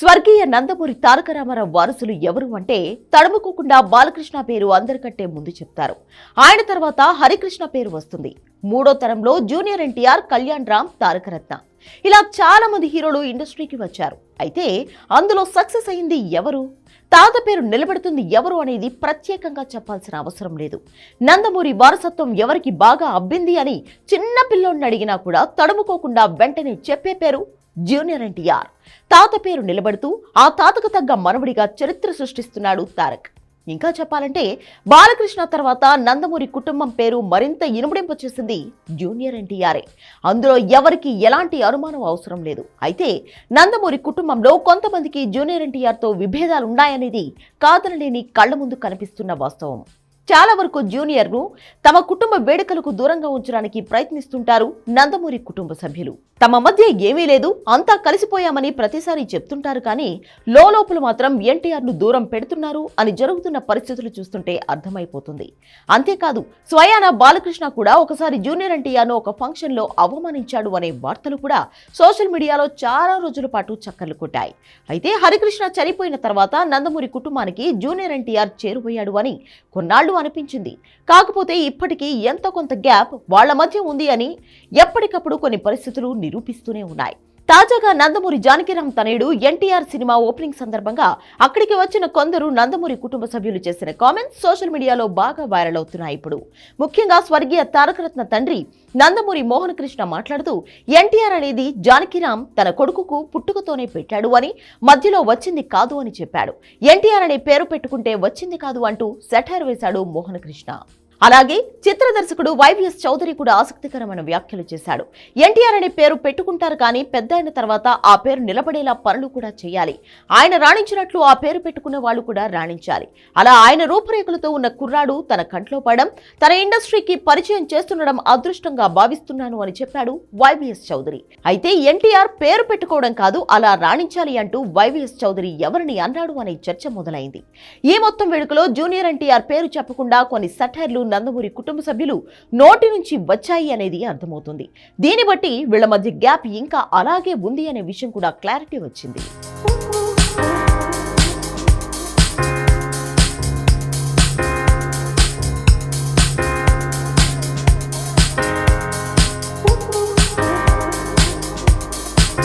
స్వర్గీయ నందమూరి తారక రామారావు వారసులు ఎవరు అంటే తడుముకోకుండా బాలకృష్ణ పేరు అందరికంటే ముందు చెప్తారు. ఆయన తర్వాత హరికృష్ణ పేరు వస్తుంది. మూడో తరంలో జూనియర్ ఎన్టీఆర్ కళ్యాణ్ రామ్ తారకరత్న ఇలా చాలా మంది హీరోలు ఇండస్ట్రీకి వచ్చారు. అయితే అందులో సక్సెస్ అయింది ఎవరు? తాత పేరు నిలబెడుతుంది ఎవరు అనేది ప్రత్యేకంగా చెప్పాల్సిన అవసరం లేదు. నందమూరి వారసత్వం ఎవరికి బాగా అబ్బింది అని చిన్న పిల్లోడిని అడిగినా కూడా తడుముకోకుండా వెంటనే చెప్పే పేరు జూనియర్ ఎన్టీఆర్. తాత పేరు నిలబడుతూ ఆ తాతకు తగ్గ మనవడిగా చరిత్ర సృష్టిస్తున్నాడు తారక్. ఇంకా చెప్పాలంటే బాలకృష్ణ తర్వాత నందమూరి కుటుంబం పేరు మరింత ఇనుమడింప చేసింది జూనియర్ ఎన్టీఆర్ఏ అందులో ఎవరికి ఎలాంటి అనుమానం అవసరం లేదు. అయితే నందమూరి కుటుంబంలో కొంతమందికి జూనియర్ ఎన్టీఆర్తో విభేదాలు ఉన్నాయనేది కాదనలేని కళ్ళ ముందు కనిపిస్తున్న వాస్తవం. చాలా వరకు జూనియర్ను తమ కుటుంబ వేడుకలకు దూరంగా ఉంచడానికి ప్రయత్నిస్తుంటారు నందమూరి కుటుంబ సభ్యులు. తమ మధ్య ఏమీ లేదు అంతా కలిసిపోయామని ప్రతిసారి చెప్తుంటారు కానీ లోపల మాత్రం ఎన్టీఆర్ను దూరం పెడుతున్నారు అని జరుగుతున్న పరిస్థితులు చూస్తుంటే అర్థమైపోతుంది. అంతేకాదు స్వయాన బాలకృష్ణ కూడా ఒకసారి జూనియర్ ఎన్టీఆర్ను ఒక ఫంక్షన్లో అవమానించాడు అనే వార్తలు కూడా సోషల్ మీడియాలో చాలా రోజుల పాటు చక్కర్లు కొట్టాయి. అయితే హరికృష్ణ చనిపోయిన తర్వాత నందమూరి కుటుంబానికి జూనియర్ ఎన్టీఆర్ చేరుపోయాడు అని కొన్నాళ్ళు అనిపించింది. కాకపోతే ఇప్పటికీ ఎంత కొంత గ్యాప్ వాళ్ళ మధ్య ఉంది అని ఎప్పటికప్పుడు కొన్ని పరిస్థితులు నిరూపిస్తూనే ఉన్నాయి. తాజాగా నందమూరి జానకిరామ్ తనయుడు ఎన్టీఆర్ సినిమా ఓపెనింగ్ సందర్భంగా అక్కడికి వచ్చిన కొందరు నందమూరి కుటుంబ సభ్యులు చేసిన కామెంట్స్ సోషల్ మీడియాలో బాగా వైరల్ అవుతున్నాయి ఇప్పుడు. ముఖ్యంగా స్వర్గీయ తారకరత్న తండ్రి నందమూరి మోహన్ కృష్ణ మాట్లాడుతూ ఎన్టీఆర్ అనేది జానకిరామ్ తన కొడుకుకు పుట్టుకతోనే పెట్టాడు అని మధ్యలో వచ్చింది కాదు అని చెప్పాడు. ఎన్టీఆర్ అనే పేరు పెట్టుకుంటే వచ్చింది కాదు అంటూ సెటైర్ వేశాడు మోహన్ కృష్ణ. అలాగే చిత్ర దర్శకుడు వైవిఎస్ చౌదరి కూడా ఆసక్తికరమైన వ్యాఖ్యలు చేశాడు. ఎన్టీఆర్ అనే పేరు పెట్టుకుంటారు కానీ పెద్ద అయిన తర్వాత ఆ పేరు నిలబడేలా పనులు కూడా చేయాలి. ఆయన రాణించినట్లు ఆ పేరు పెట్టుకున్న వాళ్ళు కూడా రాణించాలి. అలా ఆయన రూపురేఖలతో ఉన్న కుర్రాడు తన కంట్లో పడడం తన ఇండస్ట్రీకి పరిచయం చేస్తుండడం అదృష్టంగా భావిస్తున్నాను అని చెప్పాడు వైవిఎస్ చౌదరి. అయితే ఎన్టీఆర్ పేరు పెట్టుకోవడం కాదు అలా రాణించాలి అంటూ వైవిఎస్ చౌదరి ఎవరిని అన్నాడు అనే చర్చ మొదలైంది. ఈ మొత్తం వేడుకలో జూనియర్ ఎన్టీఆర్ పేరు చెప్పకుండా కొన్ని సటైర్లు నందమూరి కుటుంబ సభ్యులు నోటి నుంచి వచ్చాయి అనేది అర్థమవుతుంది. దీన్ని బట్టి వీళ్ళ మధ్య గ్యాప్ ఇంకా అలాగే ఉంది అనే విషయం కూడా క్లారిటీ వచ్చింది.